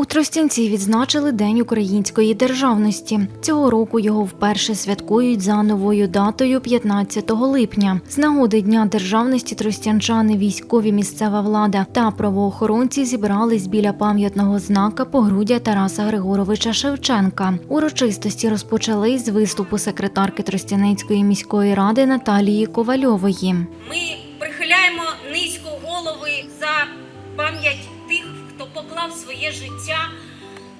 У Тростянці відзначили День української державності. Цього року його вперше святкують за новою датою 15 липня. З нагоди Дня державності тростянчани, військові, місцева влада та правоохоронці зібрались біля пам'ятного знака погруддя Тараса Григоровича Шевченка. Урочистості розпочались з виступу секретарки Тростянецької міської ради Наталії Ковальової. Ми прихиляємо низько голови за пам'ять поклав своє життя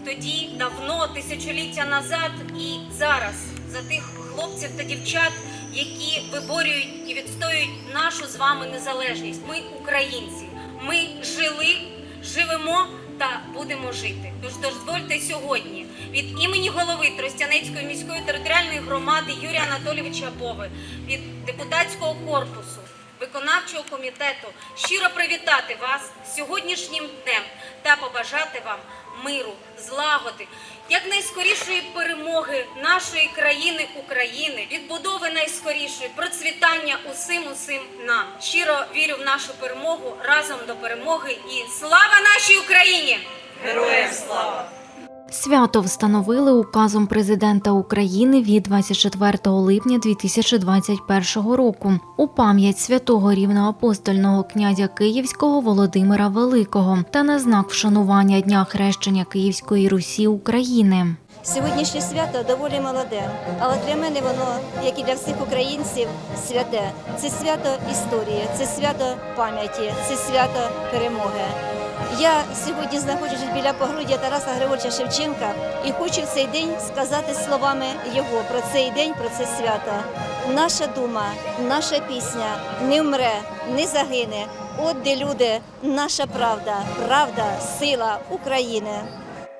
тоді давно, тисячоліття назад і зараз за тих хлопців та дівчат, які виборюють і відстоюють нашу з вами незалежність. Ми українці. Ми жили, живемо та будемо жити. Тож дозвольте сьогодні від імені голови Тростянецької міської територіальної громади Юрія Анатолійовича Бови, від депутатського корпусу, виконавчого комітету щиро привітати вас сьогоднішнім днем та побажати вам миру, злагоди, якнайскорішої перемоги нашої країни України, відбудови найскорішої, процвітання усім усім нам. Щиро вірю в нашу перемогу разом до перемоги і слава нашій Україні! Героям слава! Свято встановили указом президента України від 24 липня 2021 року у пам'ять святого рівноапостольного князя Київського Володимира Великого та на знак вшанування Дня хрещення Київської Русі України. Сьогоднішнє свято доволі молоде, але для мене воно, як і для всіх українців, святе. Це свято історії, це свято пам'яті, це свято перемоги. Я сьогодні знаходжусь біля погруддя Тараса Григорча Шевченка і хочу в цей день сказати словами його про цей день, про це свято. Наша дума, наша пісня не вмре, не загине. От де люди, наша правда, правда, сила України.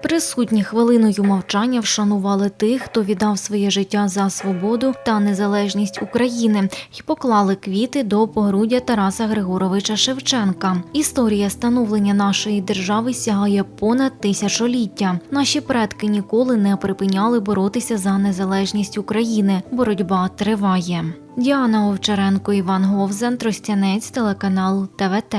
Присутні хвилиною мовчання вшанували тих, хто віддав своє життя за свободу та незалежність України, і поклали квіти до погруддя Тараса Григоровича Шевченка. Історія становлення нашої держави сягає понад тисячоліття. Наші предки ніколи не припиняли боротися за незалежність України. Боротьба триває. Діана Овчаренко, Іван Говзен, Тростянець, телеканал ТВТ.